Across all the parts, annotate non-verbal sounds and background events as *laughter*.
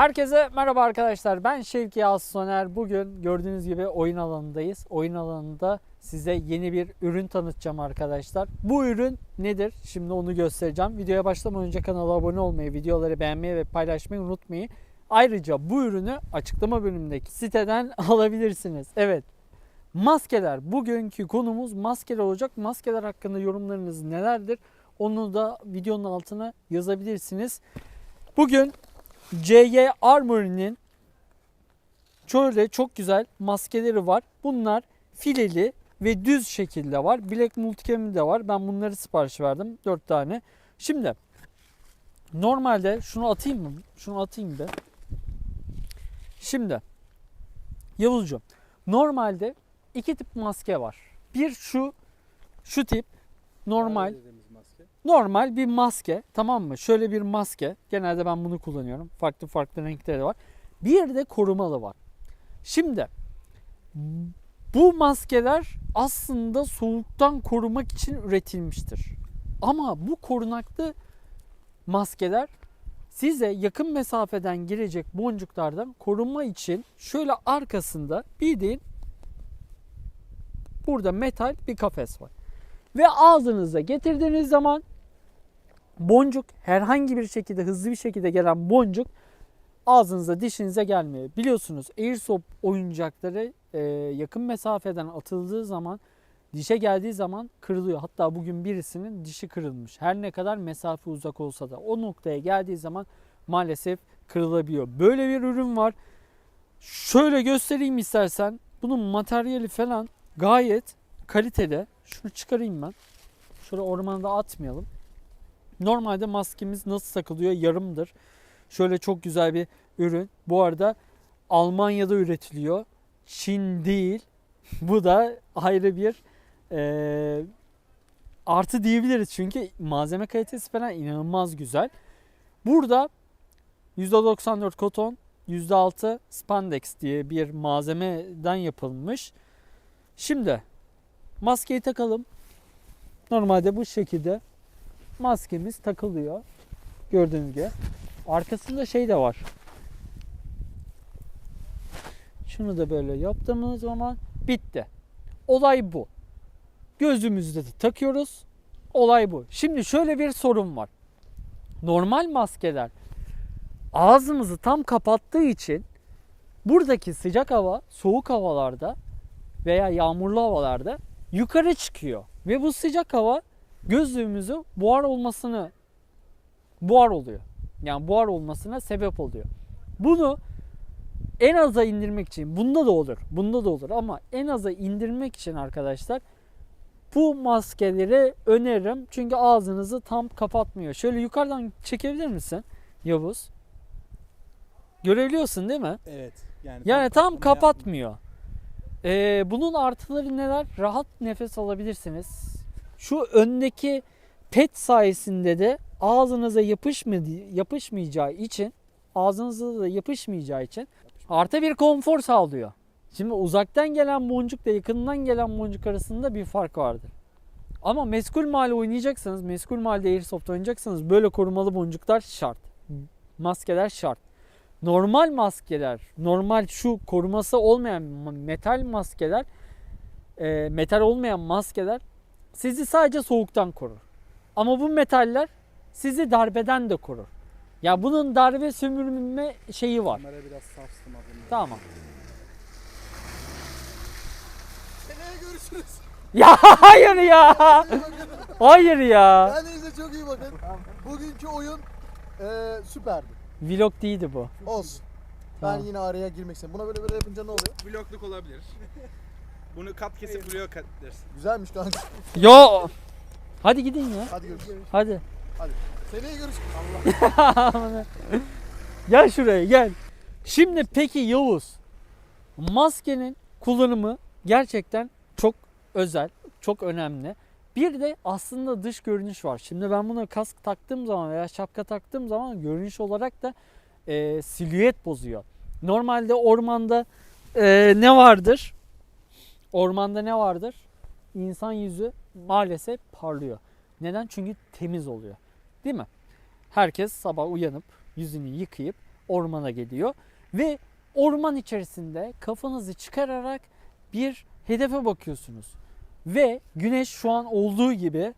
Herkese merhaba arkadaşlar. Ben Şevki Yağız Soner. Bugün gördüğünüz gibi oyun alanındayız. Oyun alanında size yeni bir ürün tanıtacağım arkadaşlar. Bu ürün nedir? Şimdi onu göstereceğim. Videoya başlamadan önce kanala abone olmayı, videoları beğenmeyi ve paylaşmayı unutmayın. Ayrıca bu ürünü açıklama bölümündeki siteden *laughs* alabilirsiniz. Evet. Maskeler. Bugünkü konumuz maskeler olacak. Maskeler hakkında yorumlarınız nelerdir? Onu da videonun altına yazabilirsiniz. Bugün C.Y. Armory'nin şöyle çok güzel maskeleri var. Bunlar fileli ve düz şekilde var. Black Multicam'i de var. Ben bunları sipariş verdim. 4 tane. Şimdi normalde şunu atayım mı? Şunu atayım da. Şimdi Yavuzcuğum normalde iki tip maske var. Bir şu şu tip normal. Normal bir maske tamam mı? Şöyle bir maske. Genelde ben bunu kullanıyorum. Farklı farklı renkleri de var. Bir de korumalı var. Şimdi bu maskeler aslında soğuktan korumak için üretilmiştir. Ama bu korunaklı maskeler size yakın mesafeden girecek boncuklardan korunma için şöyle arkasında bildiğin burada metal bir kafes var. Ve ağzınıza getirdiğiniz zaman boncuk herhangi bir şekilde hızlı bir şekilde gelen boncuk ağzınıza dişinize gelmiyor. Biliyorsunuz airsoft oyuncakları e, yakın mesafeden atıldığı zaman dişe geldiği zaman kırılıyor. Hatta bugün birisinin dişi kırılmış. Her ne kadar mesafe uzak olsa da o noktaya geldiği zaman maalesef kırılabiliyor. Böyle bir ürün var. Şöyle göstereyim istersen. Bunun materyali falan gayet kaliteli. Şunu çıkarayım ben. Şöyle ormanda atmayalım. Normalde maskemiz nasıl takılıyor? Yarımdır. Şöyle çok güzel bir ürün. Bu arada Almanya'da üretiliyor. Çin değil. Bu da ayrı bir eee, artı diyebiliriz. Çünkü malzeme kalitesi falan inanılmaz güzel. Burada %94 koton, %6 spandex diye bir malzemeden yapılmış. Şimdi maskeyi takalım. Normalde bu şekilde maskemiz takılıyor. Gördüğünüz gibi. Arkasında şey de var. Şunu da böyle yaptığımız zaman bitti. Olay bu. Gözümüzde de takıyoruz. Olay bu. Şimdi şöyle bir sorun var. Normal maskeler ağzımızı tam kapattığı için buradaki sıcak hava soğuk havalarda veya yağmurlu havalarda yukarı çıkıyor. Ve bu sıcak hava gözlüğümüzü buhar olmasını buhar oluyor. Yani buhar olmasına sebep oluyor. Bunu en aza indirmek için bunda da olur. Bunda da olur ama en aza indirmek için arkadaşlar bu maskeleri öneririm. Çünkü ağzınızı tam kapatmıyor. Şöyle yukarıdan çekebilir misin Yavuz? Görebiliyorsun değil mi? Evet. Yani, Yani tam kapatma kapatmıyor. Ee, bunun artıları neler? Rahat nefes alabilirsiniz. Şu öndeki pet sayesinde de ağzınıza yapışmadı, yapışmayacağı için ağzınıza da yapışmayacağı için artı bir konfor sağlıyor. Şimdi uzaktan gelen boncukla yakından gelen boncuk arasında bir fark vardır. Ama meskul mal oynayacaksanız, meskul malde airsoft oynayacaksanız böyle korumalı boncuklar şart. Maskeler şart normal maskeler, normal şu koruması olmayan metal maskeler, e, metal olmayan maskeler sizi sadece soğuktan korur. Ama bu metaller sizi darbeden de korur. Ya bunun darbe sömürme şeyi var. Kamera biraz sarstım abim. Tamam. Seneye görüşürüz. Ya *laughs* hayır ya. Hayır ya. Kendinize çok iyi bakın. Bugünkü oyun eee süperdi. Vlog değildi bu. Olsun. Ben Tamam. yine araya girmek istedim. Buna böyle böyle yapınca ne oluyor? Vlogluk olabilir. Bunu kat kesip vlog kat dersin. Güzelmiş kanka. Yo. Hadi gidin ya. Hadi görüşürüz. Hadi. Seneye görüşürüz. Allah. *laughs* gel şuraya gel. Şimdi peki Yavuz. Maskenin kullanımı gerçekten çok özel, çok önemli. Bir de aslında dış görünüş var. Şimdi ben buna kask taktığım zaman veya şapka taktığım zaman görünüş olarak da e, silüet bozuyor. Normalde ormanda e, ne vardır? Ormanda ne vardır? İnsan yüzü maalesef parlıyor. Neden? Çünkü temiz oluyor. Değil mi? Herkes sabah uyanıp yüzünü yıkayıp ormana geliyor ve orman içerisinde kafanızı çıkararak bir hedefe bakıyorsunuz. Ve güneş şu an olduğu gibi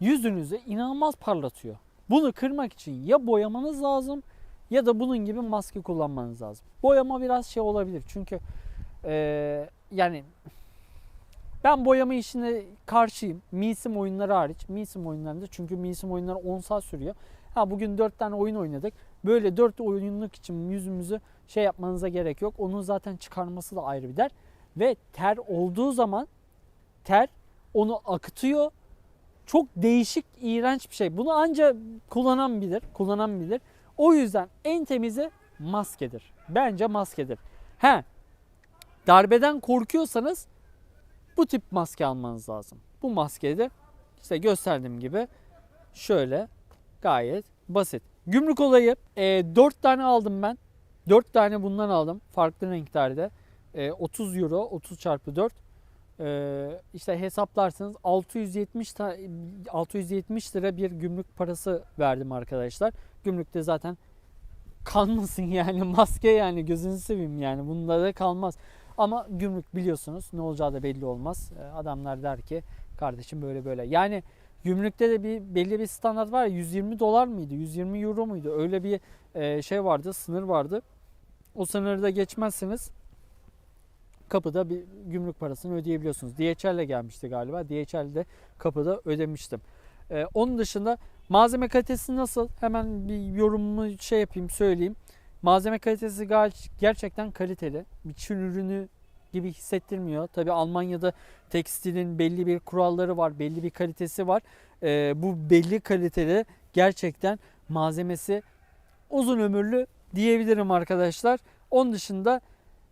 yüzünüzü inanılmaz parlatıyor. Bunu kırmak için ya boyamanız lazım ya da bunun gibi maske kullanmanız lazım. Boyama biraz şey olabilir çünkü eee, yani ben boyama işine karşıyım. Milsim oyunları hariç. Milsim oyunlarında çünkü Milsim oyunları 10 saat sürüyor. Ha bugün 4 tane oyun oynadık. Böyle 4 oyunluk için yüzümüzü şey yapmanıza gerek yok. Onun zaten çıkarması da ayrı bir dert. Ve ter olduğu zaman ter onu akıtıyor. Çok değişik, iğrenç bir şey. Bunu ancak kullanan bilir. Kullanan bilir. O yüzden en temizi maskedir. Bence maskedir. He, darbeden korkuyorsanız bu tip maske almanız lazım. Bu maskeyi de işte gösterdiğim gibi şöyle gayet basit. Gümrük olayı e, 4 tane aldım ben. 4 tane bundan aldım. Farklı renklerde. E, 30 euro 30 çarpı 4. E, işte hesaplarsınız 670 ta, 670 lira bir gümrük parası verdim arkadaşlar. Gümrükte zaten kalmasın *laughs* yani maske yani gözünü seveyim yani bunda da kalmaz. Ama gümrük biliyorsunuz ne olacağı da belli olmaz. E, Adamlar der ki kardeşim böyle böyle. Yani gümrükte de bir belli bir standart var ya 120 dolar mıydı 120 euro muydu öyle bir e, şey vardı sınır vardı. O sınırı da geçmezseniz kapıda bir gümrük parasını ödeyebiliyorsunuz. DHL gelmişti galiba. DHL'de kapıda ödemiştim. E, onun dışında malzeme kalitesi nasıl? Hemen bir yorumumu şey yapayım söyleyeyim. Malzeme kalitesi gerçekten kaliteli. Bir Çin ürünü gibi hissettirmiyor. Tabi Almanya'da tekstilin belli bir kuralları var, belli bir kalitesi var. Ee, bu belli kaliteli gerçekten malzemesi uzun ömürlü diyebilirim arkadaşlar. Onun dışında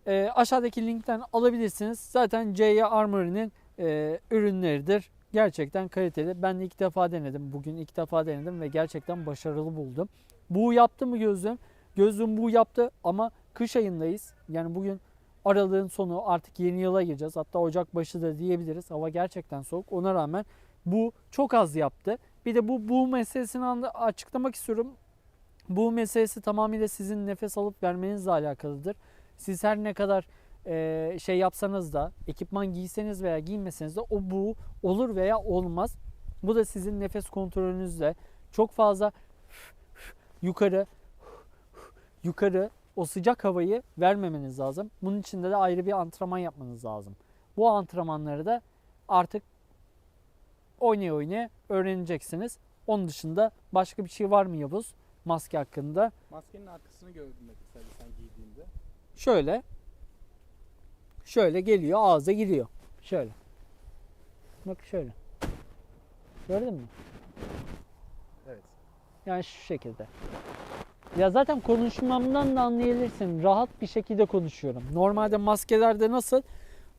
e, aşağıdaki linkten alabilirsiniz. Zaten J.A. Armory'nin e, ürünleridir. Gerçekten kaliteli. Ben de ilk defa denedim. Bugün ilk defa denedim ve gerçekten başarılı buldum. Bu yaptı mı gözlüğüm? Gözlüğüm bu yaptı ama kış ayındayız. Yani bugün aralığın sonu artık yeni yıla gireceğiz. Hatta Ocak başı da diyebiliriz. Hava gerçekten soğuk. Ona rağmen bu çok az yaptı. Bir de bu bu meselesini açıklamak istiyorum. Bu meselesi tamamıyla sizin nefes alıp vermenizle alakalıdır. Siz her ne kadar e, şey yapsanız da, ekipman giyseniz veya giymeseniz de o bu olur veya olmaz. Bu da sizin nefes kontrolünüzle çok fazla yukarı yukarı o sıcak havayı vermemeniz lazım. Bunun için de ayrı bir antrenman yapmanız lazım. Bu antrenmanları da artık oynaya oynaya öğreneceksiniz. Onun dışında başka bir şey var mı Yavuz? Maske hakkında. Maskenin arkasını gördüm mesela sen giydiğinde. Şöyle. Şöyle geliyor ağza giriyor. Şöyle. Bak şöyle. Gördün mü? Evet. Yani şu şekilde. Ya zaten konuşmamdan da anlayabilirsin. Rahat bir şekilde konuşuyorum. Normalde maskelerde nasıl?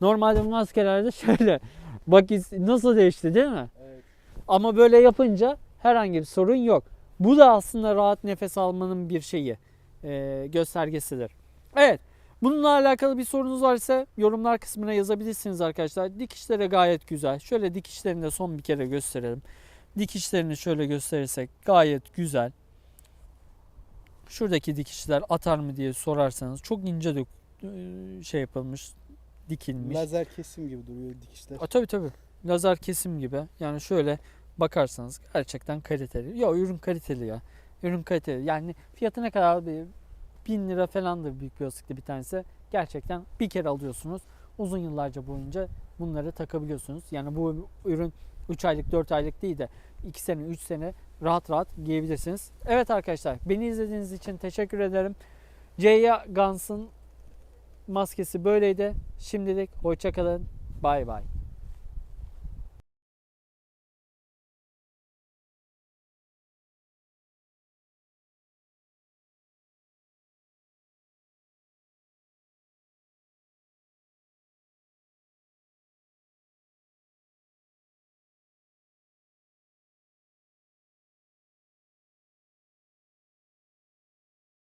Normalde maskelerde *laughs* şöyle. Bak nasıl değişti değil mi? Evet. Ama böyle yapınca herhangi bir sorun yok. Bu da aslında rahat nefes almanın bir şeyi, e, göstergesidir. Evet, bununla alakalı bir sorunuz varsa yorumlar kısmına yazabilirsiniz arkadaşlar. Dikişleri gayet güzel. Şöyle dikişlerini de son bir kere gösterelim. Dikişlerini şöyle gösterirsek gayet güzel. Şuradaki dikişler atar mı diye sorarsanız çok ince dök e, şey yapılmış, dikilmiş. Lazer kesim gibi duruyor dikişler. A, tabii tabii. Lazer kesim gibi. Yani şöyle bakarsanız gerçekten kaliteli. Ya ürün kaliteli ya. Ürün kaliteli. Yani fiyatı ne kadar? Bir 1000 lira falandır büyük bir yastıkta bir tanesi. Gerçekten bir kere alıyorsunuz. Uzun yıllarca boyunca bunları takabiliyorsunuz. Yani bu ürün 3 aylık 4 aylık değil de 2 sene 3 sene rahat rahat giyebilirsiniz. Evet arkadaşlar beni izlediğiniz için teşekkür ederim. J.A. Guns'ın maskesi böyleydi. Şimdilik hoşçakalın. Bay bay.